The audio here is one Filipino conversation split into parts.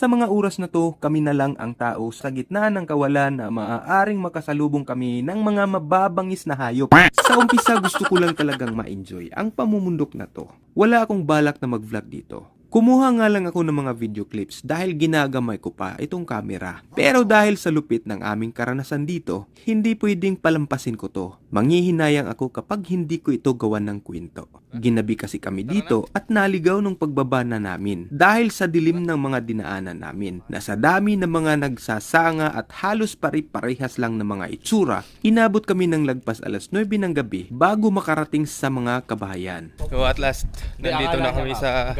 Sa mga oras na to, kami na lang ang tao sa gitna ng kawalan na maaaring makasalubong kami ng mga mababangis na hayop. Sa umpisa gusto ko lang talagang ma-enjoy ang pamumundok na to. Wala akong balak na mag-vlog dito. Kumuha nga lang ako ng mga video clips dahil ginagamay ko pa itong camera. Pero dahil sa lupit ng aming karanasan dito, hindi pwedeng palampasin ko to. Manghihinayang ako kapag hindi ko ito gawan ng kwento. Ginabi kasi kami dito at naligaw nung pagbaba na namin dahil sa dilim ng mga dinaanan namin na sa dami ng mga nagsasanga at halos pare-parehas lang ng mga itsura, inabot kami ng lagpas alas 9 ng gabi bago makarating sa mga kabahayan. So at last, nandito na kami sa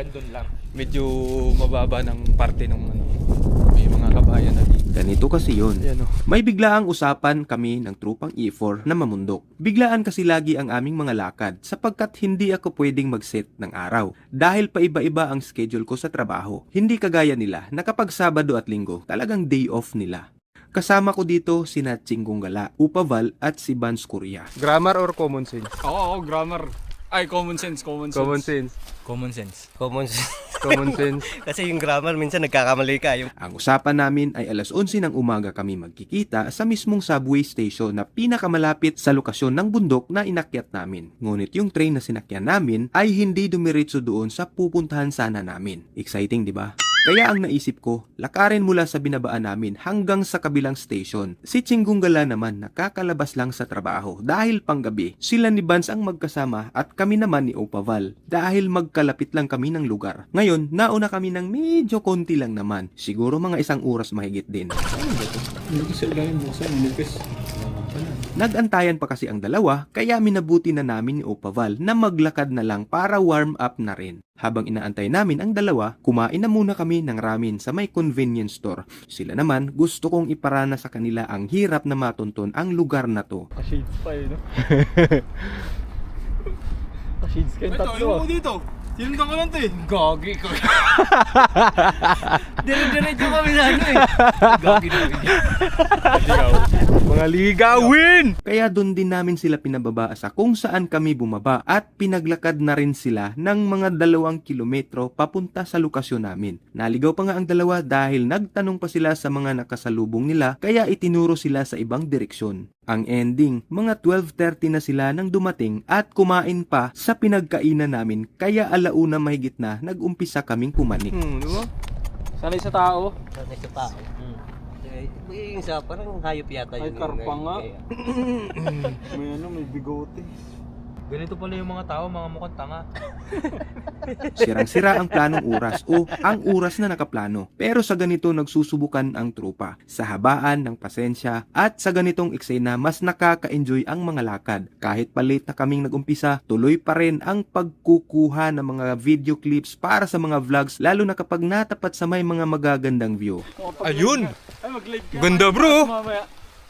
medyo mababa ng parte ng ano, may mga kabayan na dito. Ganito kasi yun. Ayan o. May biglaang usapan kami ng trupang E4 na mamundok. Biglaan kasi lagi ang aming mga lakad sapagkat hindi ako pwedeng mag-set ng araw dahil paiba-iba ang schedule ko sa trabaho. Hindi kagaya nila na kapag Sabado at Linggo talagang day off nila. Kasama ko dito sina Chinggong Gala, Upaval at si Vance Korea. Grammar or common sense? Oo, oo, grammar. Ay, common sense, common sense. Common sense. Common sense. Common sense. Common sense. Kasi yung grammar, minsan nagkakamali ka. Yung Ang usapan namin ay alas 11 ng umaga kami magkikita sa mismong subway station na pinakamalapit sa lokasyon ng bundok na inakyat namin. Ngunit yung train na sinakyan namin ay hindi dumiretso doon sa pupuntahan sana namin. Exciting, di ba? Kaya ang naisip ko, lakarin mula sa binabaan namin hanggang sa kabilang station. Si Chinggungala naman nakakalabas lang sa trabaho dahil panggabi. Sila ni Vance ang magkasama at kami naman ni Opaval dahil magkalapit lang kami ng lugar. Ngayon, nauna kami ng medyo konti lang naman. Siguro mga isang oras mahigit din. Nagantayan pa kasi ang dalawa kaya minabuti na namin ni Opaval na maglakad na lang para warm up na rin. Habang inaantay namin ang dalawa, kumain na muna kami ng ramen sa may convenience store. Sila naman gusto kong iparana sa kanila ang hirap na matunton ang lugar na to. Pa-shades pa eh, no? Pa-shades kayo Ito, tatlo. yung dito. Sinundan ko lang to eh. Gagi ko. Dire-diretso kami na ano eh. Gagi na Ligaw. Mga ligawin! Kaya doon din namin sila pinababa sa kung saan kami bumaba at pinaglakad na rin sila ng mga dalawang kilometro papunta sa lokasyon namin. Naligaw pa nga ang dalawa dahil nagtanong pa sila sa mga nakasalubong nila kaya itinuro sila sa ibang direksyon. Ang ending, mga 12.30 na sila nang dumating at kumain pa sa pinagkainan namin kaya alauna mahigit na nag-umpisa kaming pumanik. Hmm, di ba? Sanay sa tao. sanay sa tao. Hmm. Yung isa, parang hayop yata Ay, yun. karpa nga. May ano, may bigote. Ganito pala yung mga tao, mga mukhang tanga. Sirang-sira ang planong oras o ang oras na nakaplano. Pero sa ganito nagsusubukan ang trupa. Sa habaan ng pasensya at sa ganitong eksena mas nakaka-enjoy ang mga lakad. Kahit palit na kaming nagumpisa, tuloy pa rin ang pagkukuha ng mga video clips para sa mga vlogs lalo na kapag natapat sa may mga magagandang view. Ayun! Ay. Ganda bro!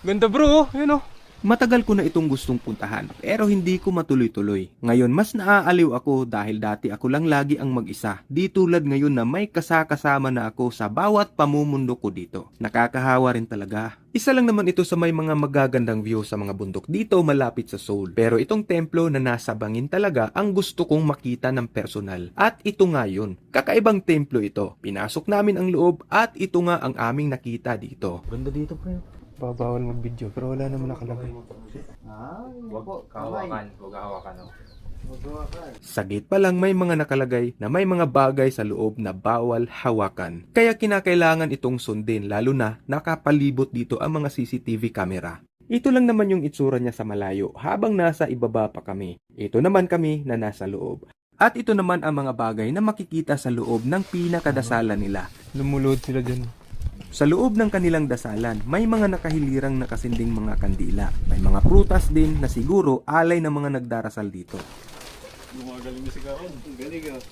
Ganda bro! Yun o. Matagal ko na itong gustong puntahan pero hindi ko matuloy-tuloy. Ngayon mas naaaliw ako dahil dati ako lang lagi ang mag-isa. Di tulad ngayon na may kasakasama na ako sa bawat pamumundo ko dito. Nakakahawa rin talaga. Isa lang naman ito sa may mga magagandang view sa mga bundok dito malapit sa Seoul. Pero itong templo na nasa bangin talaga ang gusto kong makita ng personal. At ito nga yun. Kakaibang templo ito. Pinasok namin ang loob at ito nga ang aming nakita dito. Ganda dito pre. Babawal mag-video pero wala naman nakalagay. Kahawakan, huwag hawakan. No? Sa gate pa lang may mga nakalagay na may mga bagay sa loob na bawal hawakan. Kaya kinakailangan itong sundin lalo na nakapalibot dito ang mga CCTV camera. Ito lang naman yung itsura niya sa malayo habang nasa ibaba pa kami. Ito naman kami na nasa loob. At ito naman ang mga bagay na makikita sa loob ng pinakadasalan nila. Lumulod sila dyan. Sa loob ng kanilang dasalan, may mga nakahilirang nakasinding mga kandila. May mga prutas din na siguro alay ng mga nagdarasal dito. Ah.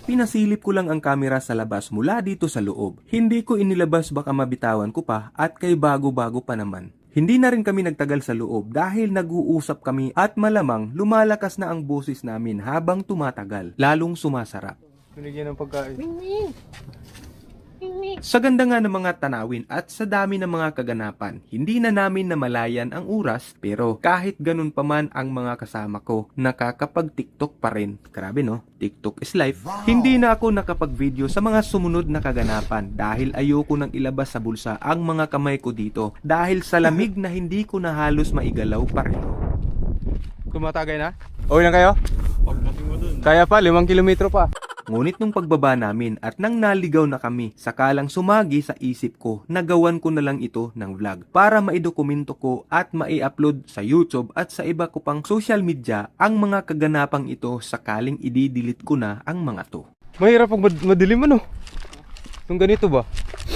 Pinasilip ko lang ang kamera sa labas mula dito sa loob. Hindi ko inilabas baka mabitawan ko pa at kay bago-bago pa naman. Hindi na rin kami nagtagal sa loob dahil nag-uusap kami at malamang lumalakas na ang boses namin habang tumatagal, lalong sumasarap. Binigyan ng pagkain. Sa ganda nga ng mga tanawin at sa dami ng mga kaganapan, hindi na namin namalayan ang oras pero kahit ganun pa man ang mga kasama ko, nakakapag-tiktok pa rin. Grabe no, TikTok is life. Hindi na ako nakapag-video sa mga sumunod na kaganapan dahil ayoko nang ilabas sa bulsa ang mga kamay ko dito dahil sa lamig na hindi ko na halos maigalaw pareho. Tumatagay na? Okay lang kayo? Pagdating mo dun. Kaya pa, limang kilometro pa. Ngunit nung pagbaba namin at nang naligaw na kami, sakalang sumagi sa isip ko na gawan ko na lang ito ng vlog para maidokumento ko at mai-upload sa YouTube at sa iba ko pang social media ang mga kaganapang ito sakaling ididelete ko na ang mga to. Mahirap pag mad- madilim ano? Yung ganito ba?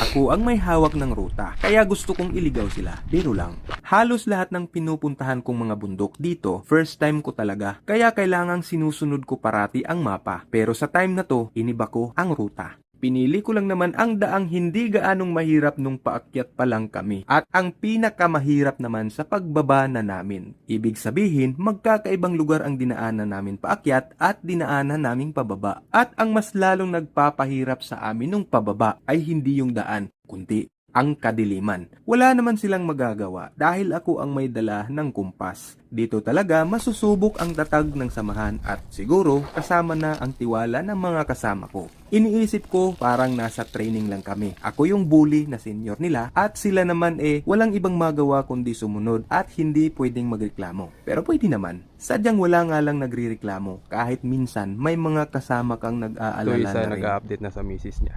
Ako ang may hawak ng ruta, kaya gusto kong iligaw sila. Biro lang. Halos lahat ng pinupuntahan kong mga bundok dito, first time ko talaga. Kaya kailangang sinusunod ko parati ang mapa. Pero sa time na to, iniba ko ang ruta. Pinili ko lang naman ang daang hindi gaanong mahirap nung paakyat pa lang kami at ang pinakamahirap naman sa pagbaba na namin. Ibig sabihin, magkakaibang lugar ang dinaanan namin paakyat at dinaanan naming pababa. At ang mas lalong nagpapahirap sa amin nung pababa ay hindi yung daan, kundi ang kadiliman. Wala naman silang magagawa dahil ako ang may dala ng kumpas. Dito talaga masusubok ang tatag ng samahan at siguro kasama na ang tiwala ng mga kasama ko. Iniisip ko parang nasa training lang kami. Ako yung bully na senior nila at sila naman eh walang ibang magawa kundi sumunod at hindi pwedeng magreklamo. Pero pwede naman. Sadyang wala nga lang nagrireklamo kahit minsan may mga kasama kang nag-aalala na rin. nag-update na sa misis niya.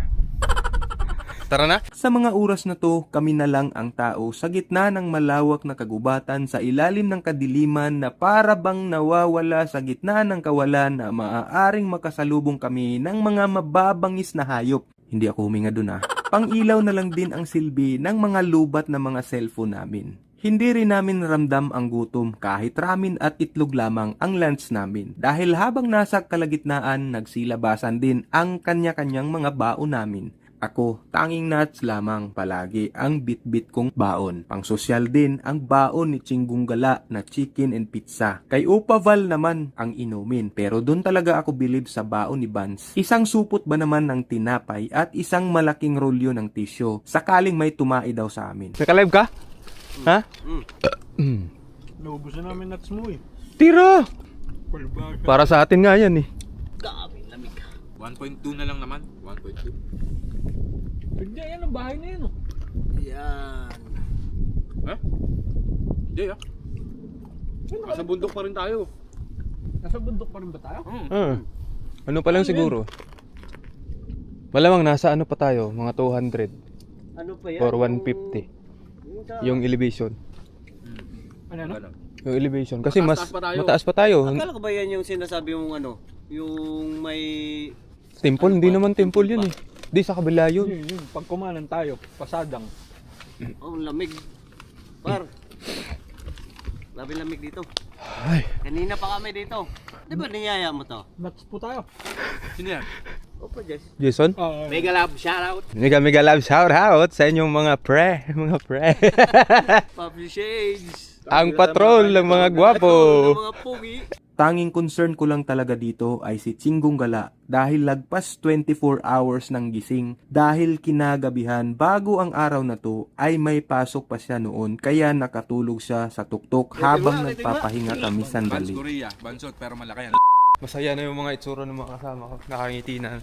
Tara na. Sa mga oras na to, kami na lang ang tao sa gitna ng malawak na kagubatan sa ilalim ng kadiliman na para bang nawawala sa gitna ng kawalan na maaaring makasalubong kami ng mga mababangis na hayop. Hindi ako huminga dun ah. Pang-ilaw na lang din ang silbi ng mga lubat na mga cellphone namin. Hindi rin namin ramdam ang gutom kahit ramen at itlog lamang ang lunch namin dahil habang nasa kalagitnaan nagsilabasan din ang kanya-kanyang mga baon namin. Ako, tanging nuts lamang palagi ang bit-bit kong baon. Pang sosyal din ang baon ni Chinggong Gala na chicken and pizza. Kay Upaval naman ang inumin pero doon talaga ako bilib sa baon ni Vance. Isang supot ba naman ng tinapay at isang malaking rolyo ng tisyo sakaling may tumai daw sa amin. Naka-live ka? Ha? Mm. Naubos na namin nuts mo eh. Tira! Para sa atin nga yan eh. 1.2 na lang naman. 1.2. Hindi, yan ang bahay na yun oh. Yan. Hindi ah. Nasa bundok pa rin tayo. Nasa bundok pa rin ba tayo? Hmm. Ah. Ano pa lang siguro? Malamang nasa ano pa tayo, mga 200 Ano pa yan? or 150 Yung elevation. Ano ano? Yung elevation kasi mas Mataas pa tayo. mataas pa tayo. Akala ko ba yan yung sinasabi mong ano? Yung may... Temple, hindi naman temple yun eh. Di sa kabila yun. Yun, yun. Pag kumanan tayo, pasadang. Oh, lamig. Par. Labi lamig dito. Ay. Kanina pa kami dito. Di ba niyaya mo to? Nuts po tayo. Sino yan? Opo, Jess. Jason? Ah, Mega Lab, shoutout. Mega mega love shout out sa inyong mga pre, mga pre. Shades. Ang patrol ng mga gwapo. Ng mga pugi. Tanging concern ko lang talaga dito ay si Chinggong Gala dahil lagpas 24 hours ng gising dahil kinagabihan bago ang araw na to ay may pasok pa siya noon kaya nakatulog siya sa tuktok habang nagpapahinga kami sandali. Korea. Bansot pero malaki yan. Masaya na yung mga itsura ng mga kasama ko. Nakangiti na.